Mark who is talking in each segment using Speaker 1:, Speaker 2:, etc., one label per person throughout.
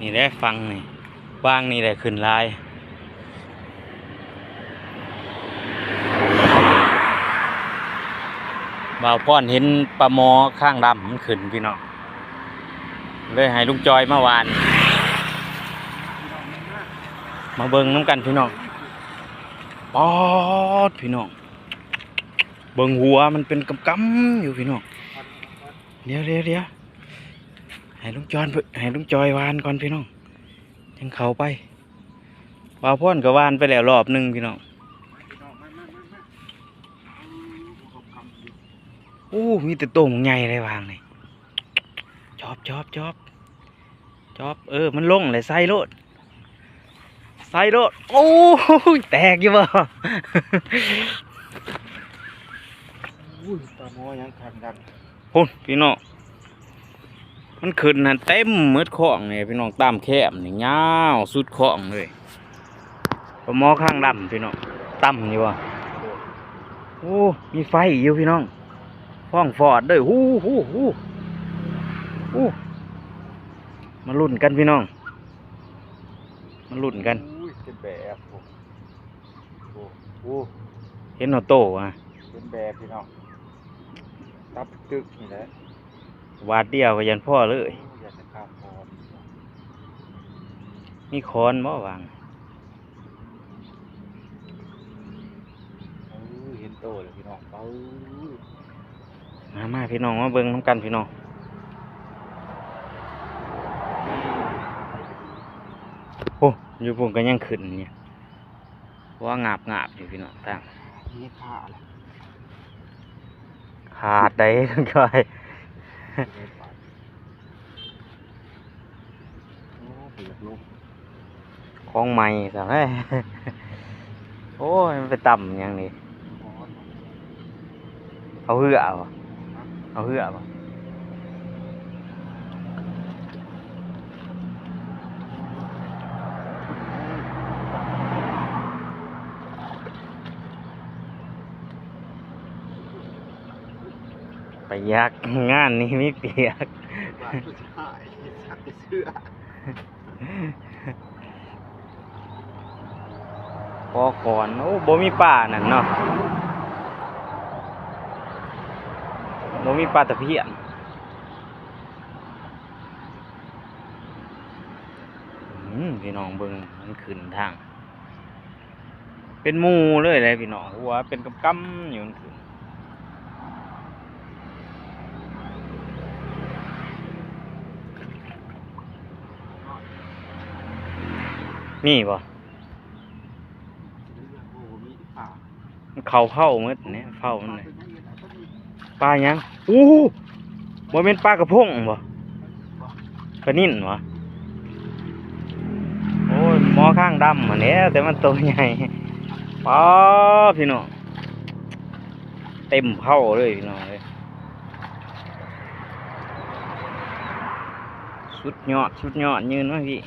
Speaker 1: นี่ได้ฟังนี่วางนี่ได้ขึ้นลายบ่าวป้อนเห็นปลาหมอข้างดำมันขึ้นพี่น้องเลยให้ลุงจอยเมาวาน มาเบิ่งน้ำกันพี่น้องปอดพี่น้องเบิ่งหัวมันเป็นกำกำอยู่พี่น้องเดี๋ยวเดี๋ยวเดี๋ยว ให้ลุงจอยเพิ่นให้ลุงจอยวานก่อนพี่น้องยังเข้าไปบ่าวพ่อนก็วานไปแล้วรอบหนึงพี่น้องโอ้มีแต่โต่งใหญ่เลยวางเลยชอบชอบชอบชอบเออมันลงเลยใส่โลดใส่โลดโอ้ยแตกอยู่บ่
Speaker 2: อุ้ยปลาหมอยังขังดัง
Speaker 1: พุ่นพี่น้อง มันขึ้นนะเต็มมืดของเนี่ยพี่น้องตามแคบนี่ยาวสุดของเลยปลาหมอข้างดำพี่น้องต่ำอยู่บ่โอ้มีไฟอยู่พี่น้องฟ้องฟอดเด้วยฮู้ฮู้ฮู้ฮู้มาลุ้นกันพี่น้องมาลุ้นกัน
Speaker 2: อุ้ยเป็นแบบโอ้โหโอ้
Speaker 1: เห็นเอาโตอะ
Speaker 2: เป็นแบบพี่น้องตับตึกนี่แหละ
Speaker 1: วาดเดียวก็ยันพ่อเลย
Speaker 2: อยากจะข้ามพร
Speaker 1: มีคอนบ่วาง
Speaker 2: เออเห็นโตเลยพี่น้องเออ
Speaker 1: มามาพี่น้องมาเบิ่งน้ำกันพี่น้องโอ้อยู่ปุ่มก็ยังขึ้นเนี่ยว่างาบงาบอยู่พี่น้องตั้ง
Speaker 2: นี่ขาเลย
Speaker 1: ขาดได้ทั้งกาย
Speaker 2: โอ้เปียกลูก
Speaker 1: ของใหม่สังเอ้ยโอ้ยมันไปต่ำอย่างนี้เอาเหือเอาเอาเหือเอา ปยักงานนี้ไม่เปียก
Speaker 2: บ้าผู้ชายสักเสื้อ
Speaker 1: พอก่อนโอ้บ่มีป่านั่นเนาะบ่มีปลาตะเพียนอืมพี่น้องเบิงมันขึ้นทาง เป็นมูเลยเลยพี่น้องหัวเป็นกำกำๆอยู่มันขึ้น มีบ่
Speaker 2: โอ้มีป่า
Speaker 1: มันเขาเผาหมดเนี่ยเผามันเลยปลายังอู้หูบ่เป็นปลากระพงบ่ปลานิ่นบ่โอ้ยหมอข้างดำอันเนี้ยแต่มันตัวใหญ่ป้าพี่น้องเต็มเผาเลยพี่น้องเลยสุดยอดสุดยอดยืนมาพี่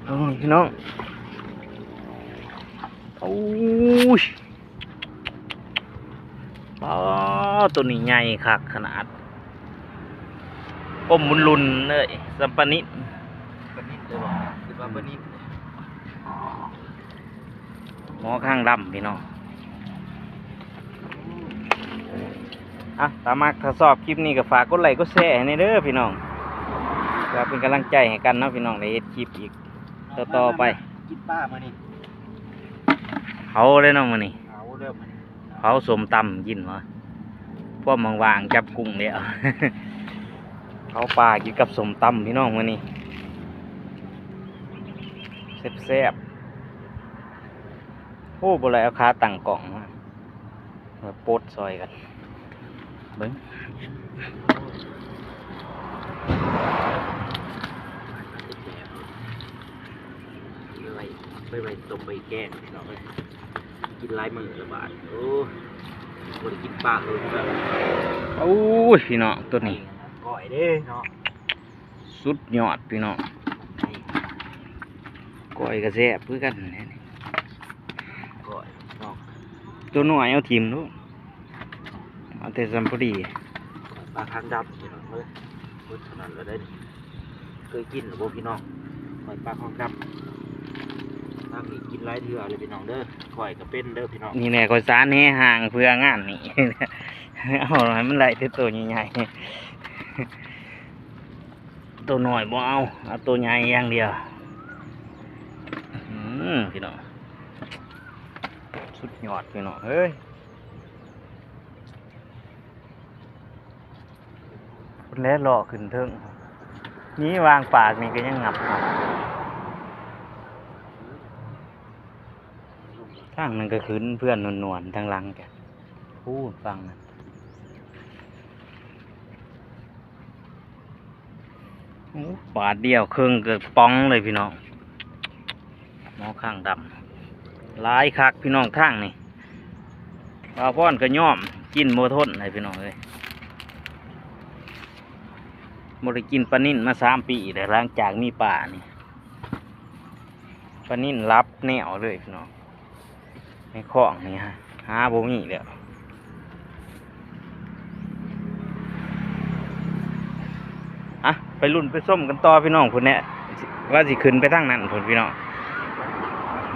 Speaker 1: เอานี่ พี่น้องโอ้ยปอตัวนี้ใหญ่คักขนาดก้มบุญลุนเลยสัมปนิด
Speaker 2: ปนิดเลยว่ะคือว่าปนิด
Speaker 1: หมอข้างดำพี่น้องอะตามมาถ้าสอบคลิปนี้ก็ฝากกดไลค์กดแชร์ให้ในเด้อพี่น้องเพื่อเป็นกำลังใจให้กันเนาะพี่น้องในเฮ็ดคลิปอีก ต่อต่อไป
Speaker 2: กินป้ามานี่
Speaker 1: เขาเลยเนาะมื้อนี้
Speaker 2: เอาเริ่มมานี่
Speaker 1: เผาสมตำกินวะพวกมังวางจับกุ้งเดียว เผาปลากินกับสมตำพี่น้องวันนี้แซ่บๆโอ้บ่เลยเอาขาตั้งกล่องมามาโปดซอยกันเบิ้ง
Speaker 2: ไปไปไปต้มไปแกงพี่น้องเอ้ยกินหลายมื้อละบาทโอ้บ่ได้กินปลาเลยแบบ
Speaker 1: โอ้ยพี่น้องตัวนี้
Speaker 2: ก่อยเด้เนาะ
Speaker 1: สุดยอดพี่น้องก้อยกระแซ่บเพื่อกันแหละนี่
Speaker 2: ก่อยเนาะ
Speaker 1: ตัวหน่อยเอาทีมดูเอาแต่ซัมพอดี
Speaker 2: ปลาคางดำพี่น้องเลยพูดขนาดเราได้นี่เคยกินหรือบ่พี่น้องหอยปลาคางดำ ทางนี้กินหลายเทื่อเลยพี่น้องเด้อข่อยก็เป็นเด้อพี่น้อง
Speaker 1: นี่แหละก็สารแห่ห่างเพื่องานนี่ เอาให้มันไหลแต่ตัวใหญ่ๆตัวหน่อยบ่เอาเอาตัวใหญ่อย่างเดียวอืมพี่น้องสุดยอดพี่น้องเฮ้ยคนแรกหล่อขึ้นเทิงนี่วางปากนี่ก็ยังงับเอาทางนั้นก็ขึ้นเพื่อนนวลๆทางหลังแกพูดฟังนะโอ้บาทเดียวเครื่องเกิดป้องเลยพี่น้องหมอข้างดำลายคักพี่น้องทางนี่ปลาพ่อนก็ย่อมกินโมทนเลยพี่น้องเลยบริกินปลานิ่นมาสามปีแต่หลังจากมีป่านี่ปลานิ่นรับแนวเลยพี่น้อง ในคลองนี่ฮะหาบ่มีแล้วอะไปรุ่นไปส้มกันต่อพี่น้องพุ่นเนี่ยว่าสิขึ้นไปทางนั้นพุ่นพี่น้อง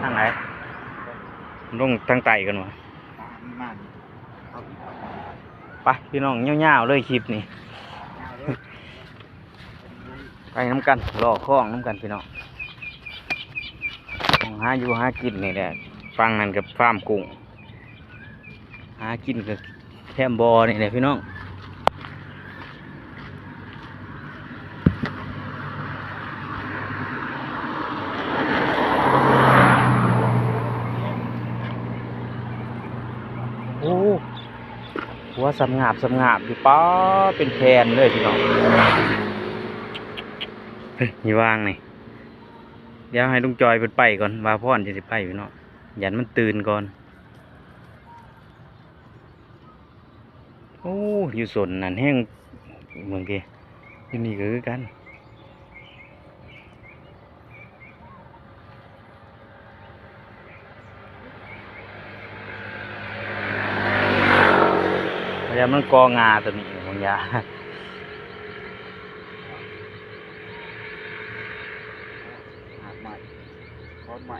Speaker 1: ทางไหนลงทางไตกันวะ
Speaker 2: มันเอาอีกเอาอีก
Speaker 1: ไปพี่น้องเงี้ยวๆเลยคลิปนี้
Speaker 2: เอาเลย
Speaker 1: ไปน้ำกันรอคล้องน้ำกันพี่น้องของหาอยู่หากินนี่แหละ ฟังนั่นกับฟาร์มกุ้งหากินกับแคมบอนี่แหละพี่น้องโอ้หัวสำงาบสำงาบอยู่ป้าเป็นแพนเลยพี่น้องเฮ้ยอย่าวางนี่เดี๋ยวให้ลุงจอยเปิดไปก่อนว่าพ่อนจะสิไปอยู่เนาะ ยันมันตื่นก่อน โอ้ อยู่สนนั่นแห้งเมืองเกอยู่นี่ก็คือกัน ยามันกองาตัวนี้ของยา
Speaker 2: หาดใหม่คอนใหม่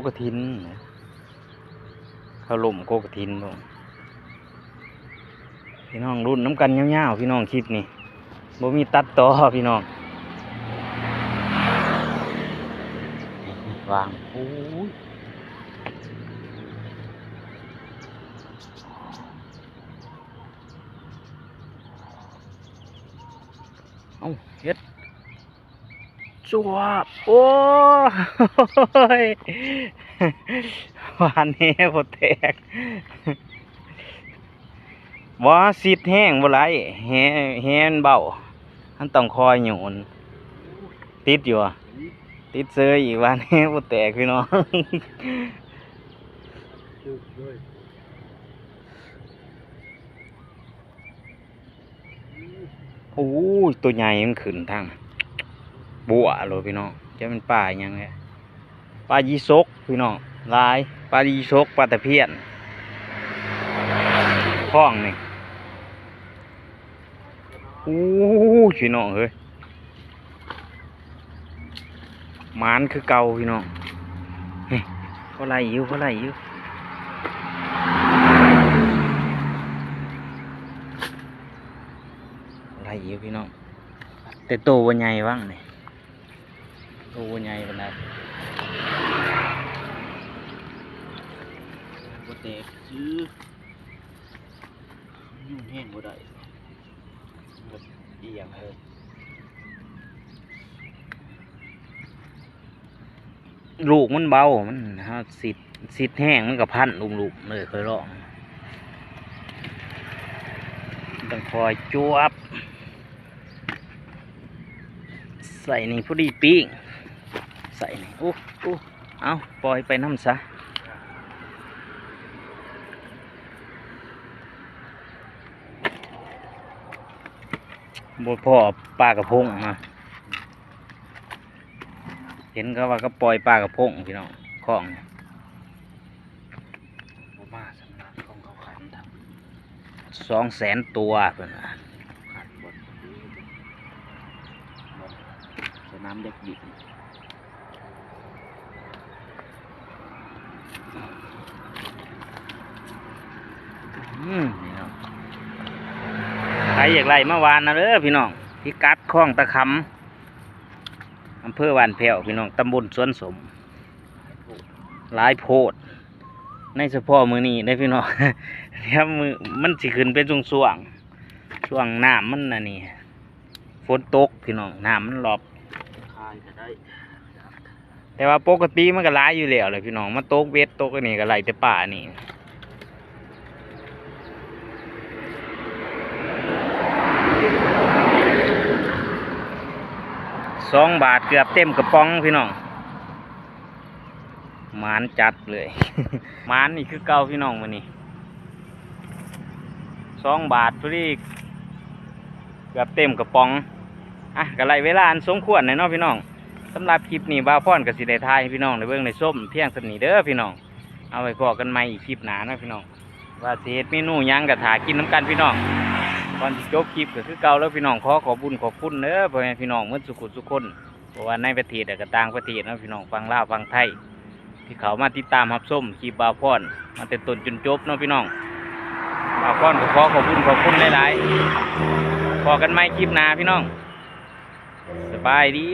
Speaker 1: กกระทินเขาล่มโกกระทินพี่น้องรุ่นน้ำกันยาวๆพี่น้องคลิปนี่บ่มีตัดต่อพี่น้องวางโอ้ยเอาเฮ็ด จวบโอ้ยหวานแห้พอแตกว่าสิดแห้งบ่ไรแห้แห้มันเบามันต้องคอยหยุนติดอยู่อะติดเซยอีกวานแห้พอแตกพี่น้องโอ้ยตัวใหญ่มันขึ้นทาง บัวเลยพี่น้องจะเป็นปลาอหยังไงปลายีซกพี่น้องลายปลายีซกปลาตะเพียนคล้องนี่โอ้พี่น้องเฮ้ยมานคือเก่าพี่น้องเฮ้ยเขาไล่อยู่เขาไล่อยู่ไล่อยู่พี่น้องแต่โตวันใหญ่บ้างนี่โตวันใหญ่ปานใด
Speaker 2: บ่แตกซื้อยุ่งแห้งบ่ได้บ่เอียงเลย
Speaker 1: ลูกมันเบา มันฮะสิดสิดแห้งมันกับพันลุมลุมเลยเคยลองต้องคอยจวบ ใส่นี่พอดีปิ้ง ใส่นี่โอ้โอ้เอาปล่อยไปน้ำซะบพ่อปลากระพงมาเห็นเขาว่าก็ปล่อยปลากระพงพี่น้องคลอง
Speaker 2: บ่มา
Speaker 1: สองแสนตัวเพิ่นว่า
Speaker 2: ขาดบดบดสนามเด็กดิบ
Speaker 1: อืมนี่เนาะใครอยากไล่มาวานนะเด้อพี่น้องพิกัดคลองตะคำอำเภอวานแพวพี่น้องตำบลสวนสมหลายโพด ในเฉพาะมือนี้ได้พี่น้องเนี่ยมือมันสิขึ้นเป็นช่วงช่วงช่วงน้ำมันน่ะนี่ฝนตกพี่น้องน้ำมันหลอบแต่ว่าปกติมันก็หลายอยู่แล้วเลยพี่น้องมันตกเวทตกอันนี้ก็ไหลแต่ป่านี่ สองบาทเกือบเต็มกระป๋องพี่น้องหมานจัดเลยหมานนี่คือเก่าพี่น้องมันนี่สองบาทพอดีเกือบเต็มกระป๋องอะก็ไล่เวลาอันสมควรหน่อยเนาะพี่น้องสำหรับคลิปนี้บ้าวพ่อนกับสิได้ทายให้พี่น้องในเบื้องในส้มเพียงสำนีเด้อพี่น้องเอาไว้พอกันใหม่อีกคลิปหนาเนาะพี่น้องว่าสิเฮ็ดเมนูหยังกับถากินน้ำกันพี่น้อง ก่อนที่จบคลิปก็คือเก่าแล้วพี่น้องขอขอบุญขอบคุณเด้อพ่อแม่พี่น้องเมื่อสุขุสุขคนเพราะว่าในประเทศและก็ต่างประเทศนะพี่น้องฟังลาวฟังไทย ที่เขามาติดตามรับส้มคลิปบาพ่อนมาแต่ต้นจนจบเนาะพี่น้องบาพอนก็ขอขอบุญขอบคุณหลายๆพอกันใหม่คลิปหนาพี่น้อง สบายดี